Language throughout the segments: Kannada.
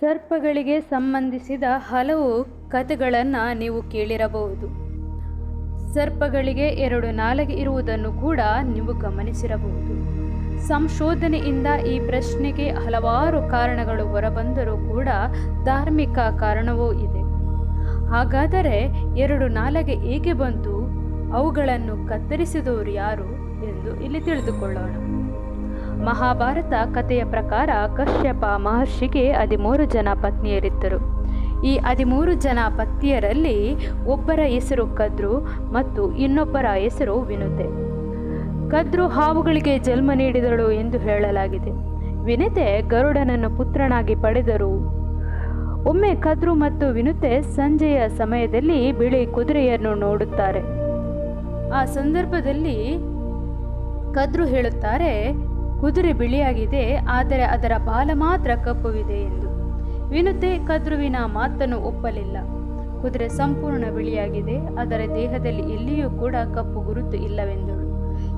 ಸರ್ಪಗಳಿಗೆ ಸಂಬಂಧಿಸಿದ ಹಲವು ಕಥೆಗಳನ್ನು ನೀವು ಕೇಳಿರಬಹುದು. ಸರ್ಪಗಳಿಗೆ ಎರಡು ನಾಲಿಗೆ ಇರುವುದನ್ನು ಕೂಡ ನೀವು ಗಮನಿಸಿರಬಹುದು. ಸಂಶೋಧನೆಯಿಂದ ಈ ಪ್ರಶ್ನೆಗೆ ಹಲವಾರು ಕಾರಣಗಳು ಹೊರಬಂದರೂ ಕೂಡ ಧಾರ್ಮಿಕ ಕಾರಣವೂ ಇದೆ. ಹಾಗಾದರೆ ಎರಡು ನಾಲಗೆ ಏಕೆ ಬಂತು? ಅವುಗಳನ್ನು ಕತ್ತರಿಸಿದವರು ಯಾರು ಎಂದು ಇಲ್ಲಿ ತಿಳಿದುಕೊಳ್ಳೋಣ. ಮಹಾಭಾರತ ಕಥೆಯ ಪ್ರಕಾರ ಕಶ್ಯಪ ಮಹರ್ಷಿಗೆ ಹದಿಮೂರು ಜನ ಪತ್ನಿಯರಿದ್ದರು. ಈ ಹದಿಮೂರು ಜನ ಪತ್ನಿಯರಲ್ಲಿ ಒಬ್ಬರ ಹೆಸರು ಕದ್ರು ಮತ್ತು ಇನ್ನೊಬ್ಬರ ಹೆಸರು ವಿನುತೆ. ಕದ್ರು ಹಾವುಗಳಿಗೆ ಜನ್ಮ ನೀಡಿದಳು ಎಂದು ಹೇಳಲಾಗಿದೆ. ವಿನತೆ ಗರುಡನನ್ನು ಪುತ್ರನಾಗಿ ಪಡೆದರು. ಒಮ್ಮೆ ಕದ್ರು ಮತ್ತು ವಿನುತೆ ಸಂಜೆಯ ಸಮಯದಲ್ಲಿ ಬಿಳಿ ಕುದುರೆಯನ್ನು ನೋಡುತ್ತಾರೆ. ಆ ಸಂದರ್ಭದಲ್ಲಿ ಕದ್ರು ಹೇಳುತ್ತಾರೆ ಕುದುರೆ ಬಿಳಿಯಾಗಿದೆ, ಆದರೆ ಅದರ ಬಾಲ ಮಾತ್ರ ಕಪ್ಪುವಿದೆ ಎಂದು. ವಿನುತೆ ಕದ್ರುವಿನ ಮಾತನ್ನು ಒಪ್ಪಲಿಲ್ಲ. ಕುದುರೆ ಸಂಪೂರ್ಣ ಬಿಳಿಯಾಗಿದೆ ಅದರ ದೇಹದಲ್ಲಿ ಎಲ್ಲಿಯೂ ಕೂಡ ಕಪ್ಪು ಗುರುತು ಇಲ್ಲವೆಂದಳು.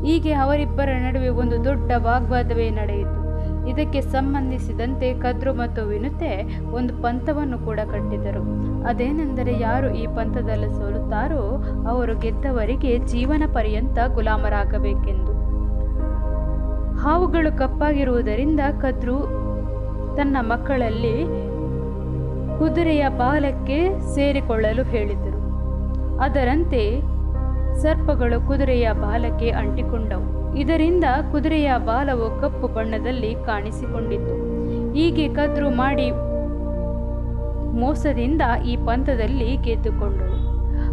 ಹೀಗೆ ಅವರಿಬ್ಬರ ನಡುವೆ ಒಂದು ದೊಡ್ಡ ವಾಗ್ವಾದವೇ ನಡೆಯಿತು. ಇದಕ್ಕೆ ಸಂಬಂಧಿಸಿದಂತೆ ಕದ್ರು ಮತ್ತು ವಿನುತೆ ಒಂದು ಪಂಥವನ್ನು ಕೂಡ ಕಟ್ಟಿದರು ಅದೇನೆಂದರೆ ಯಾರು ಈ ಪಂಥದಲ್ಲಿ ಸೋಲುತ್ತಾರೋ ಅವರು ಗೆದ್ದವರಿಗೆ ಜೀವನ ಪರ್ಯಂತ ಗುಲಾಮರಾಗಬೇಕೆಂದು. ಹಾವುಗಳು ಕಪ್ಪಾಗಿರುವುದರಿಂದ ಕದ್ರು ತನ್ನ ಮಕ್ಕಳಲ್ಲಿ ಕುದುರೆಯ ಬಾಲಕ್ಕೆ ಸೇರಿಕೊಳ್ಳಲು ಹೇಳಿದರು. ಅದರಂತೆ ಸರ್ಪಗಳು ಕುದುರೆಯ ಬಾಲಕ್ಕೆ ಅಂಟಿಕೊಂಡವು. ಇದರಿಂದ ಕುದುರೆಯ ಬಾಲವು ಕಪ್ಪು ಬಣ್ಣದಲ್ಲಿ ಕಾಣಿಸಿಕೊಂಡಿತು ಹೀಗೆ ಕದ್ರು ಮಾಡಿ ಮೋಸದಿಂದ ಈ ಪಂಥದಲ್ಲಿ ಗೆದ್ದುಕೊಂಡಳು.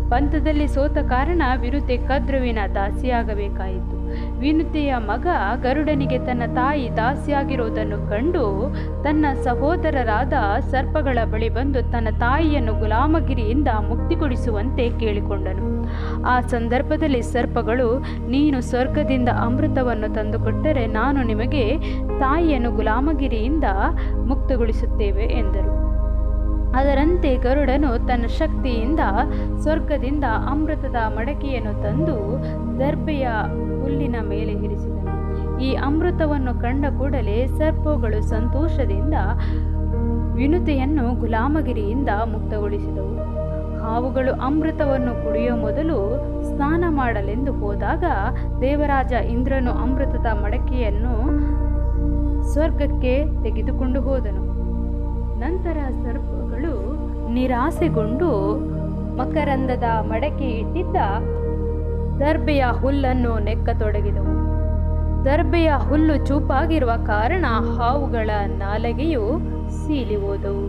ಪಂಥದಲ್ಲಿ ಸೋತ ಕಾರಣ ವಿರುದ್ಧ ಕದ್ರುವಿನ ದಾಸಿಯಾಗಬೇಕಾಯಿತು. ವಿನುತೆಯ ಮಗ ಗರುಡನಿಗೆ ತನ್ನ ತಾಯಿ ದಾಸಿಯಾಗಿರುವುದನ್ನು ಕಂಡು ತನ್ನ ಸಹೋದರರಾದ ಸರ್ಪಗಳ ಬಳಿ ಬಂದು ತನ್ನ ತಾಯಿಯನ್ನು ಗುಲಾಮಗಿರಿಯಿಂದ ಮುಕ್ತಿಗೊಳಿಸುವಂತೆ ಕೇಳಿಕೊಂಡನು. ಆ ಸಂದರ್ಭದಲ್ಲಿ ಸರ್ಪಗಳು, ನೀನು ಸ್ವರ್ಗದಿಂದ ಅಮೃತವನ್ನು ತಂದುಕೊಟ್ಟರೆ ನಾನು ನಿಮಗೆ ತಾಯಿಯನ್ನು ಗುಲಾಮಗಿರಿಯಿಂದ ಮುಕ್ತಗೊಳಿಸುತ್ತೇವೆ ಎಂದರು. ಅದರಂತೆ ಗರುಡನು ತನ್ನ ಶಕ್ತಿಯಿಂದ ಸ್ವರ್ಗದಿಂದ ಅಮೃತದ ಮಡಕೆಯನ್ನು ತಂದು ದರ್ಬೆಯ ಹುಲ್ಲಿನ ಮೇಲೆ ಇರಿಸಿದನು. ಈ ಅಮೃತವನ್ನು ಕಂಡ ಕೂಡಲೇ ಸರ್ಪಗಳು ಸಂತೋಷದಿಂದ ವಿನುತೆಯನ್ನು ಗುಲಾಮಗಿರಿಯಿಂದ ಮುಕ್ತಗೊಳಿಸಿದವು. ಹಾವುಗಳು ಅಮೃತವನ್ನು ಕುಡಿಯುವ ಮೊದಲು ಸ್ನಾನ ಮಾಡಲೆಂದು ಹೋದಾಗ ದೇವರಾಜ ಇಂದ್ರನು ಅಮೃತದ ಮಡಕೆಯನ್ನು ಸ್ವರ್ಗಕ್ಕೆ ತೆಗೆದುಕೊಂಡು ಹೋದನು. ನಂತರ ಸರ್ಪಗಳು ನಿರಾಸೆಗೊಂಡು ಮಕರಂದದ ಮಡಕೆ ಇಟ್ಟಿದ್ದ ದರ್ಬೆಯ ಹುಲ್ಲನ್ನು ನೆಕ್ಕತೊಡಗಿದವು. ದರ್ಬೆಯ ಹುಲ್ಲು ಚೂಪಾಗಿರುವ ಕಾರಣ ಹಾವುಗಳ ನಾಲಗೆಯು ಸೀಲಿ ಹೋದವು